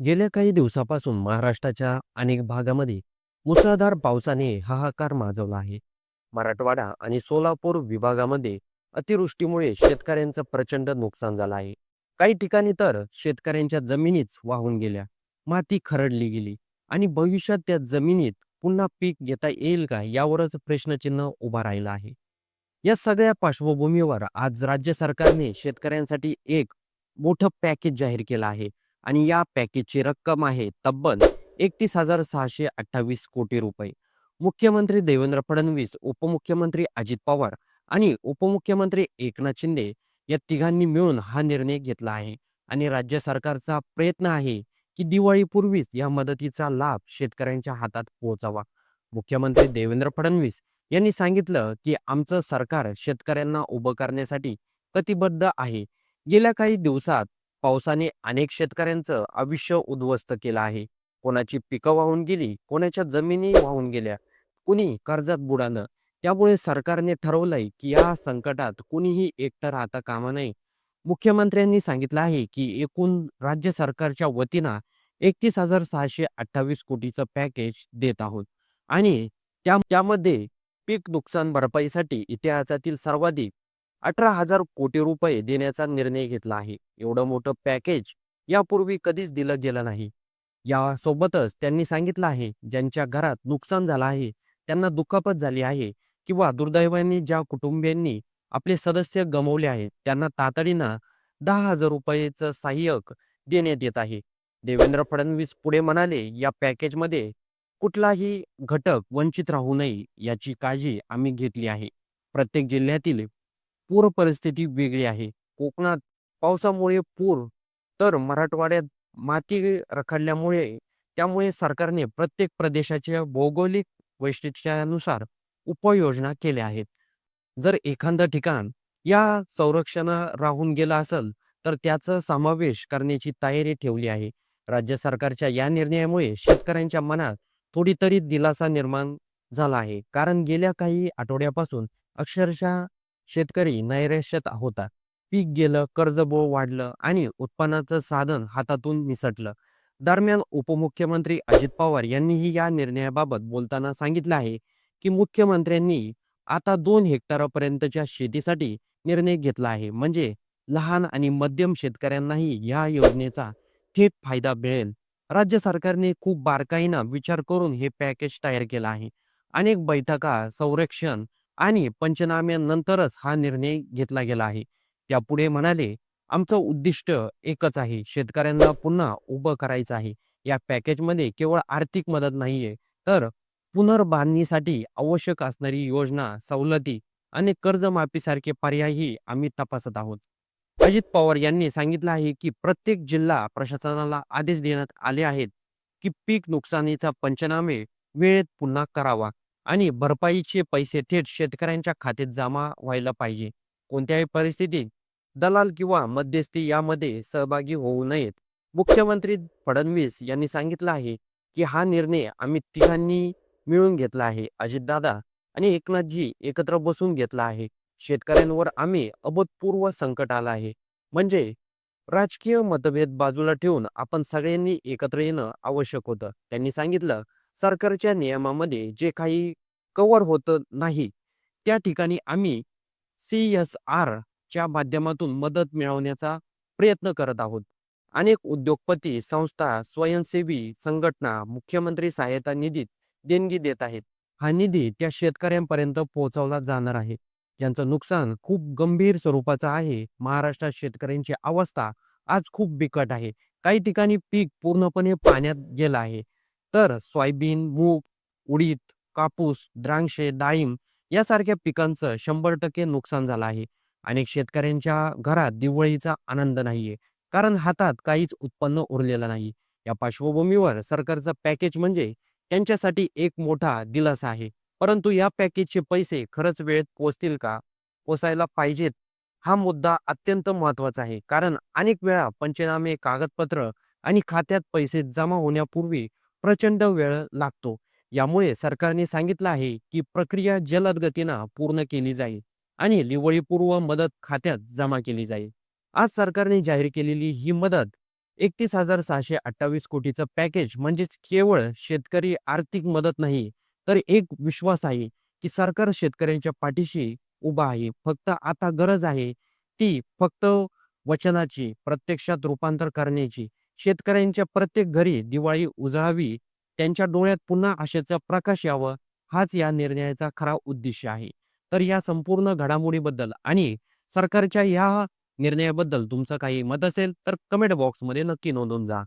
गेल्या काही दिवसापासून महाराष्ट्राच्या अनेक भागामध्ये मुसळधार पावसाने हाहाकार माजवला आहे. मराठवाडा आणि सोलापूर विभागामध्ये अतिवृष्टीमुळे शेतकऱ्यांचं प्रचंड नुकसान झालं आहे. काही ठिकाणी तर शेतकऱ्यांच्या जमिनीच वाहून गेल्या. माती खरडली गेली. आणि भविष्यात त्या जमिनीत पुन्हा पीक घेता येईल का यावरच प्रश्नचिन्ह उभा राहिला आहे. या सगळ्या पार्श्वभूमीवर आज राज्य सरकारने शेतकऱ्यांसाठी एक मोठं पॅकेज जाहीर केलं आहे. आणि या पॅकेजची रक्कम आहे तब्बल एकतीस हजार सहाशे अठ्ठावीस कोटी रुपये. मुख्यमंत्री देवेंद्र फडणवीस उपमुख्यमंत्री अजित पवार आणि उपमुख्यमंत्री एकनाथ शिंदे या तिघांनी मिळून हा निर्णय घेतला आहे आणि राज्य सरकारचा प्रयत्न आहे की दिवाळीपूर्वीच या मदतीचा लाभ शेतकऱ्यांच्या हातात पोहोचावा. मुख्यमंत्री देवेंद्र फडणवीस यांनी सांगितलं की आमचं सरकार शेतकऱ्यांना उभं करण्यासाठी कटिबद्ध आहे. गेल्या काही दिवसात पावसाने अनेक शेतकऱ्यांचं आयुष्य उद्ध्वस्त केलं आहे. कोणाची पिकं वाहून गेली कोणाच्या जमिनी वाहून गेल्या कुणी कर्जात बुडालं. त्यामुळे सरकारने ठरवलंय की या संकटात कुणीही एकटं राहता कामा नये. मुख्यमंत्र्यांनी सांगितलं आहे की एकूण राज्य सरकारच्या वतीनं एकतीस हजार सहाशे अठ्ठावीस कोटीचं पॅकेज देत आहोत. आणि त्या त्यामध्ये पीक नुकसान भरपाईसाठी इतिहासातील सर्वाधिक अठरा हजार कोटी रुपये देण्याचा निर्णय घेतला आहे. एवढं मोठं पॅकेज यापूर्वी कधीच दिलं गेलं नाही. यासोबतच त्यांनी सांगितलं आहे ज्यांच्या घरात नुकसान झालं आहे त्यांना दुखापत झाली आहे किंवा दुर्दैवाने ज्या कुटुंबियांनी आपले सदस्य गमावले आहेत त्यांना तातडीनं दहा हजार रुपयेचं सहाय्यक देण्यात येत आहे. देवेंद्र फडणवीस पुढे म्हणाले या पॅकेजमध्ये कुठलाही घटक वंचित राहू नये याची काळजी आम्ही घेतली आहे. प्रत्येक जिल्ह्यातील पूर परिस्थिती वेगळी आहे. कोकणात पावसामुळे पूर तर मराठवाड्यात माती रखडल्यामुळे त्यामुळे सरकारने प्रत्येक प्रदेशाच्या भौगोलिक वैशिष्ट्यानुसार उपाययोजना केल्या आहेत. जर एखादं ठिकाण या संरक्षण राहून गेलं असेल तर त्याचा समावेश करण्याची तयारी ठेवली आहे. राज्य सरकारच्या या निर्णयामुळे शेतकऱ्यांच्या मनात थोडी तरी दिलासा निर्माण झाला आहे. कारण गेल्या काही आठवड्यापासून अक्षरशः शेतकरी नैराश्यात होता पीक गेलं कर्जबोळ वाढलं आणि उत्पन्नाचं साधन हातातून निसटलं. दरम्यान उपमुख्यमंत्री अजित पवार यांनीही या निर्णयाबाबत बोलताना सांगितलं आहे की मुख्यमंत्र्यांनी आता दोन हेक्टरापर्यंतच्या शेतीसाठी निर्णय घेतला आहे. म्हणजे लहान आणि मध्यम शेतकऱ्यांनाही या योजनेचा थेट फायदा मिळेल. राज्य सरकारने खूप बारकाईनं विचार करून हे पॅकेज तयार केलं आहे. अनेक बैठका संरक्षण आणि पंचनाम्यानंतरच हा निर्णय घेतला गेला आहे. त्यापुढे म्हणाले आमचं उद्दिष्ट एकच आहे शेतकऱ्यांना पुन्हा उभं करायचं आहे. या पॅकेजमध्ये केवळ आर्थिक मदत नाहीये तर पुनर्बांधणीसाठी आवश्यक असणारी योजना सवलती आणि कर्जमाफीसारखे पर्यायही आम्ही तपासत आहोत. अजित पवार यांनी सांगितलं आहे की प्रत्येक जिल्हा प्रशासनाला आदेश देण्यात आले आहेत की पीक नुकसानीचा पंचनामे वेळेत पुन्हा करावा. आणि भरपाईचे पैसे थेट शेतकऱ्यांच्या खात्यात जमा व्हायला पाहिजे. कोणत्याही परिस्थितीत दलाल किंवा मध्यस्थी यामध्ये सहभागी होऊ नयेत. मुख्यमंत्री फडणवीस यांनी सांगितलं आहे की हा निर्णय आम्ही तिघांनी मिळून घेतला आहे. अजितदादा आणि एकनाथजी एकत्र बसून घेतला आहे. शेतकऱ्यांवर आम्ही अभूतपूर्व संकट आलं आहे. म्हणजे राजकीय मतभेद बाजूला ठेवून आपण सगळ्यांनी एकत्र येणं आवश्यक होतं. त्यांनी सांगितलं सरकारच्या नियमामध्ये जे काही कव्हर होत नाही त्या ठिकाणी आम्ही सी एस आर च्या माध्यमातून मदत मिळवण्याचा प्रयत्न करत आहोत. अनेक उद्योगपती संस्था स्वयंसेवी संघटना मुख्यमंत्री सहायता निधीत देणगी देत आहेत. हा निधी त्या शेतकऱ्यांपर्यंत पोहोचवला जाणार आहे. ज्यांचं नुकसान खूप गंभीर स्वरूपाचं आहे. महाराष्ट्रात शेतकऱ्यांची अवस्था आज खूप बिकट आहे. काही ठिकाणी पीक पूर्णपणे पाण्यात गेलं आहे. तर सोयाबीन मूग उडीद कापूस द्राक्षे डाळिंब यासारख्या पिकांचं शंभर टक्के नुकसान झालं आहे. अनेक शेतकऱ्यांच्या घरात दिवाळीचा आनंद नाहीये. कारण हातात काहीच उत्पन्न उरलेलं नाही. या पार्श्वभूमीवर सरकारचं पॅकेज म्हणजे त्यांच्यासाठी एक मोठा दिलासा आहे. परंतु या पॅकेजचे पैसे खरंच वेळेत पोचतील का? पोचायला पाहिजेत हा मुद्दा अत्यंत महत्त्वाचा आहे. कारण अनेक वेळा पंचनामे कागदपत्र आणि खात्यात पैसे जमा होण्यापूर्वी प्रचंड वेळ लागतो. यामुळे सरकारने सांगितलं आहे की प्रक्रिया जलद गतीनं पूर्ण केली जाईल आणि लिवळीपूर्व मदत खात्यात जमा केली जाईल. आज सरकारने जाहीर केलेली ही मदत एकतीस हजार सहाशे अठ्ठावीस कोटीचं पॅकेज म्हणजेच केवळ शेतकरी आर्थिक मदत नाही तर एक विश्वास आहे की सरकार शेतकऱ्यांच्या पाठीशी उभा आहे. फक्त आता गरज आहे ती फक्त वचनाची प्रत्यक्षात रूपांतर करण्याची. शेतकऱ्यांच्या प्रत्येक घरी दिवाळी उजळावी त्यांच्या डोळ्यात पुन्हा आशेचा प्रकाश यावं हाच या निर्णयाचा खरा उद्देश आहे. तर या संपूर्ण घडामोडीबद्दल आणि सरकारच्या या निर्णयाबद्दल तुमचं काही मत असेल तर कमेंट बॉक्समध्ये नक्की नोंदवून जा.